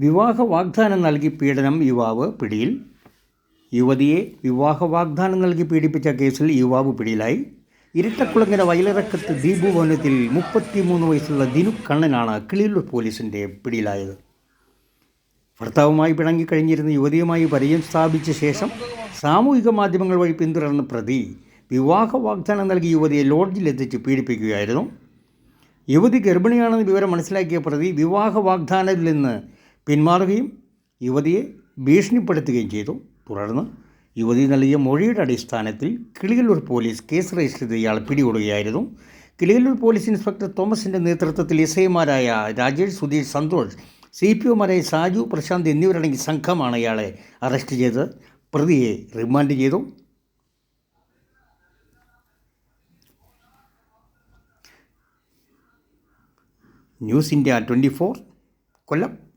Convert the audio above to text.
വിവാഹ വാഗ്ദാനം നൽകി പീഡനം യുവാവ് പിടിയിൽ. യുവതിയെ വിവാഹ വാഗ്ദാനം നൽകി പീഡിപ്പിച്ച കേസിൽ യുവാവ് പിടിയിലായി. ഇരട്ടക്കുളങ്ങര വയലിറക്കത്ത് ദീപു വനത്തിൽ മുപ്പത്തിമൂന്ന് വയസ്സുള്ള ദിനു കണ്ണനാണ് കിളിയൂർ പോലീസിന്റെ പിടിയിലായത്. ഭർത്താവുമായി പിണങ്ങിക്കഴിഞ്ഞിരുന്ന യുവതിയുമായി പരിചയം സ്ഥാപിച്ച ശേഷം സാമൂഹിക മാധ്യമങ്ങൾ വഴി പിന്തുടർന്ന പ്രതി വിവാഹ വാഗ്ദാനം നൽകി യുവതിയെ ലോഡ്ജിലെത്തിച്ച് പീഡിപ്പിക്കുകയായിരുന്നു. യുവതി ഗർഭിണിയാണെന്ന് വിവരം മനസ്സിലാക്കിയ പ്രതി വിവാഹ വാഗ്ദാനത്തിൽ നിന്ന് പിന്മാറുകയും യുവതിയെ ഭീഷണിപ്പെടുത്തുകയും ചെയ്തു. തുടർന്ന് യുവതി നൽകിയ മൊഴിയുടെ അടിസ്ഥാനത്തിൽ കിളിയല്ലൂർ പോലീസ് കേസ് രജിസ്റ്റർ ചെയ്ത് ഇയാൾ പിടികൂടുകയായിരുന്നു. കിളിയല്ലൂർ പോലീസ് ഇൻസ്പെക്ടർ തോമസിന്റെ നേതൃത്വത്തിൽ എസ് ഐമാരായ രാജേഷ് സുധീർ സന്തോഷ് സി പി ഒമാരായ സാജു പ്രശാന്ത് എന്നിവരടങ്ങിയ സംഘമാണ് ഇയാളെ അറസ്റ്റ് ചെയ്ത് പ്രതിയെ റിമാൻഡ് ചെയ്തു. News India twenty four Kollam.